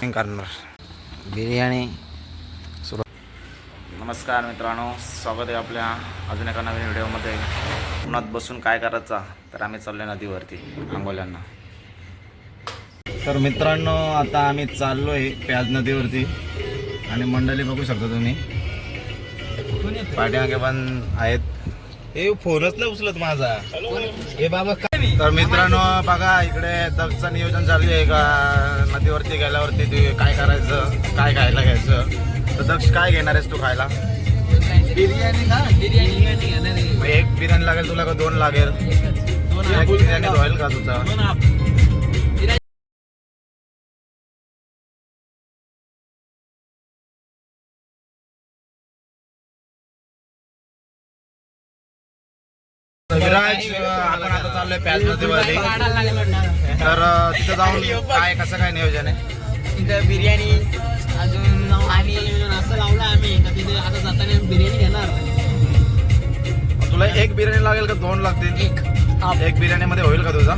करणार बिर्याणी. सुरू नमस्कार मित्रांनो स्वागत आहे आपल्या अजून एका नवीन व्हिडिओमध्ये. उन्हात बसून काय करायचा तर आम्ही चाललो नदीवरती आंबोल्यांना तर मित्रांनो आता आम्ही चाललो आहे प्याज नदीवरती. आणि मंडळी बघू शकता तुम्ही. पाठीमागे पण आहेत. हे फोनच नाही उचलत माझा. हे बाबा तर मित्रांनो बघा इकडे दक्षचं नियोजन चालू आहे का? नदीवरती गेल्यावरती ते काय करायचं? काय खायला घ्यायचं? तर दक्ष काय घेणार आहेस तू खायला? बिर्याणी ना एक बिर्याणी लागेल तुला का दोन लागेल? दोन बिर्याणी होईल का तुझा? विराज आपण आता चाललोय प्याज वाटतं. तर तिथं जाऊन काय कसं काय नियोजन आहे? तिथं बिर्याणी अजून आणि असं लावलं आम्ही. तिथे आता जाताना बिर्याणी घेणार. तुला एक बिर्याणी लागेल का दोन लागतील? एक. एक बिर्याणीमध्ये होईल का तुझा?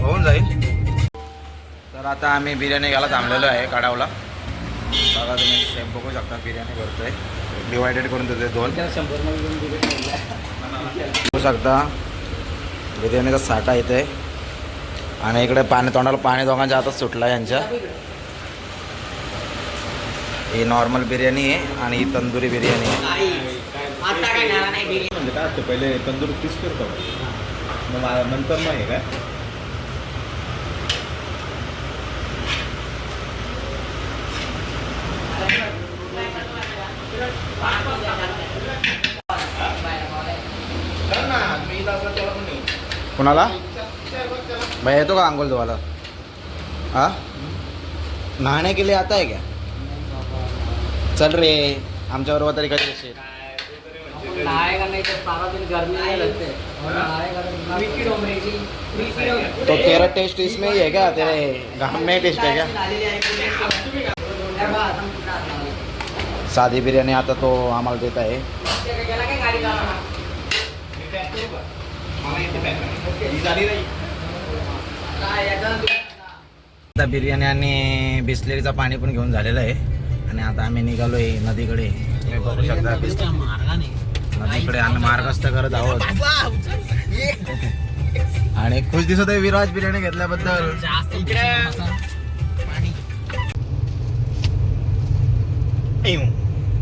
होऊन जाईल. तर आता आम्ही बिर्याणी घ्यायला थांबलेलो आहे काडावला बघा तुम्ही शेप बघू शकता बिर्याणी भरतोय. डिवायडेड करून देते दोन. बघू शकता. बिर्याणीचा साठा इथे. आणि इकडे पाणी तोंडाला पाणी दोघांच्या हातात सुटला यांच्या. ही नॉर्मल बिर्याणी आहे आणि ही तंदुरी बिर्याणी आहे. आता काय घेणार नाही बिर्याणी. म्हणजे पहिले तंदूर पीस करतो. नंतर मग हे काय? कुणाला? भाई येतो का अंघोल धुवायला? हा? नहाने के लिए आता है क्या? चल रे आमच्या बरोबर तरी कधी नहीं तो तेरा टेस्ट इसमें ही है क्या तेरे घाम में टेस्ट है क्या? आहे. साधी बिर्याणी आता तो आम्हाला देत आहे आता बिर्याणी आणि बिस्लेरीचं पाणी पण घेऊन झालेलं आहे. आणि आता आम्ही निघालो आहे नदीकडे. तुम्ही बघू शकता नदीकडे आम्ही मार्गस्थ करत आहोत. आणि खुश दिसत आहे विराज बिर्याणी घेतल्याबद्दल.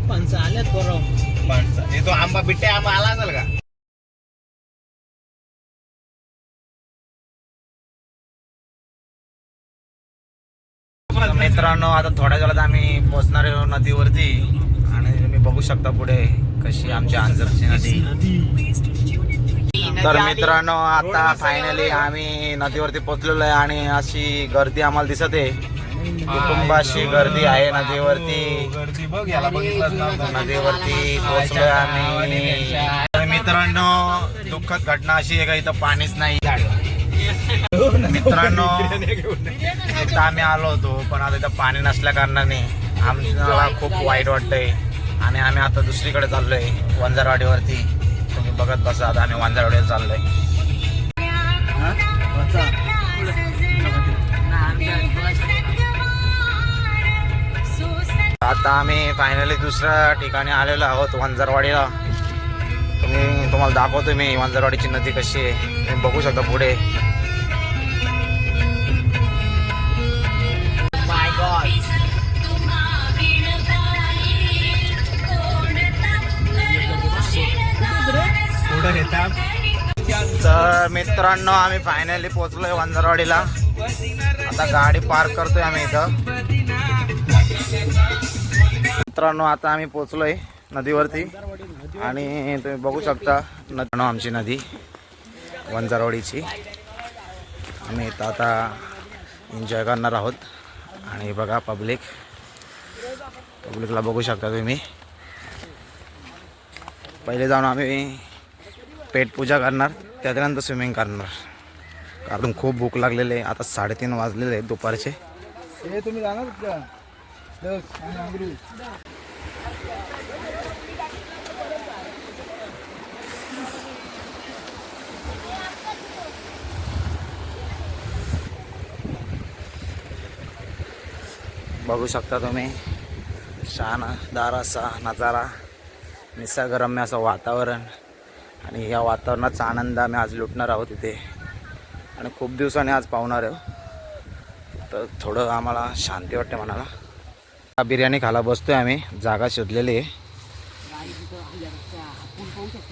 पंच आलेत बरोबर हे तो आंबा बिट्टे आंबा आला असेल का? मित्रांनो आता थोड्या वेळात आम्ही पोचणार आहे नदीवरती. आणि तुम्ही बघू शकता पुढे कशी आमची आंजरची नदी. तर मित्रांनो आता फायनली आम्ही नदीवरती पोहोचलेलो आहे आणि अशी गर्दी आम्हाला दिसत आहे. कुटुंबाशी गर्दी आहे नदीवरती. नदीवरती पोहोचलोय आम्ही. मित्रांनो दुःखद घटना अशी आहे का इथं पाणीच नाही. मित्रांनो एकदा आम्ही आलो होतो पण आता इथं पाणी नसल्या कारणाने आम्हाला खूप वाईट वाटतंय. आणि आम्ही आता दुसरीकडे चाललोय वंजारवाडीवरती. तुम्ही बघत बसा आता आम्ही वंजारवाडीवर चाललोय. आता आम्ही फायनली दुसऱ्या ठिकाणी आलेलो आहोत वंजारवाडीला. तुम्ही तुम्हाला दाखवतो मी वंजारवाडीची नदी कशी आहे. तुम्ही बघू शकता पुढे. तर मित्रांनो आम्ही फायनली पोहोचलोय वंजारवाडीला. आता गाडी पार्क करतोय आम्ही इथं. मित्रांनो आता आम्ही पोहोचलोय नदीवरती. आणि तुम्ही बघू शकता नदी आमची नदी वंजारवाडीची. आम्ही इथं आता एन्जॉय करणार आहोत. आणि बघा पब्लिक पब्लिकला बघू शकता तुम्ही. पहिले जाऊन आम्ही पेटपूजा करणार त्याच्यानंतर स्विमिंग करणार. कारण खूप भूक लागलेली आहे. आता साडेतीन वाजलेले आहेत दुपारचे. हे तुम्ही जाणार बघू शकता तुम्ही. शानदार असा नजारा. निसर्गरम्य असं वातावरण. आणि या वातावरणाचा आनंद आम्ही आज लुटणार आहोत इथे. आणि खूप दिवसांनी आज पावणार आहोत तर थोडं आम्हाला शांती वाटते मनाला. हा बिर्याणी खायला बसतोय आम्ही. जागा शोधलेली आहे.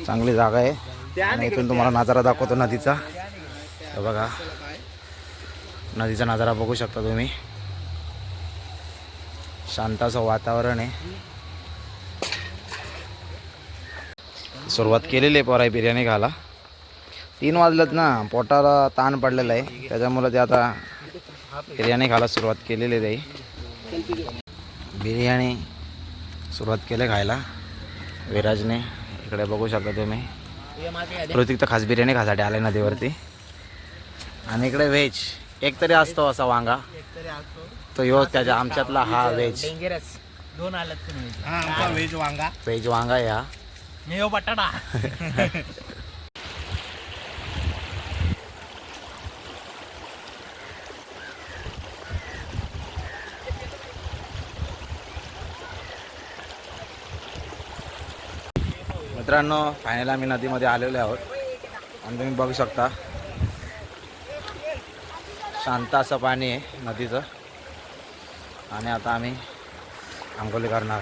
चांगली जागा आहे. आणि इथून तुम्हाला नजारा दाखवतो नदीचा. बघा. नदीचा नजारा बघू शकता तुम्ही. शांत असं वातावरण आहे. सुरुवात केलेली आहे पोराय बिर्याणी खायला. तीन वाजलेत ना पोटाला ताण पडलेला आहे. त्याच्यामुळं ते आता बिर्याणी खायला सुरुवात केलेली आहे बिर्याणी सुरुवात केली खायला. विराजने इकडे बघू शकता तुम्ही. प्रतीक तर खास बिर्याणी खासाठी आले नदीवरती. आणि इकडे व्हेज एक तरी असतो असा वांगा. तो यो त्याच्या आमच्यातला हा व्हेज दोन हा व्हेज वांगा. व्हेज वांगा आहे हा हो बटाटा. मित्रांनो फायनल आम्ही नदीमध्ये आलेलो आहोत. आणि तुम्ही बघू शकता शांत असं पाणी आहे नदीचं. आणि आता आम्ही आंघोळी करणार.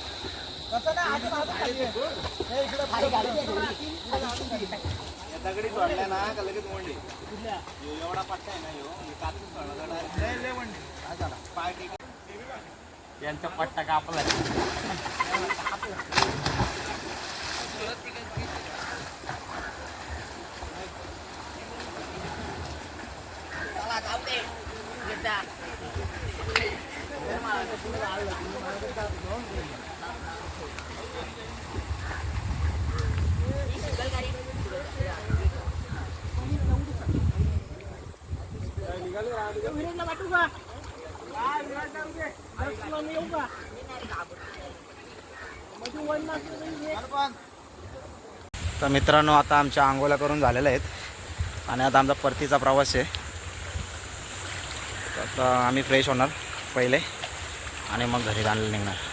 दगडी सोडल्या ना का लगेच मोडली एवढा पट्टा आहे ना ह्यो मी कापून सोडला काय पाय यांचा पट्टा कापला तर मित्रांनो आता आमच्या आंघोळ्या करून झालेल्या आहेत आणि आता आमचा परतीचा प्रवास आहे. तर आता आम्ही फ्रेश होणार पहिले. आणि मग घरी जाणलं निघणार.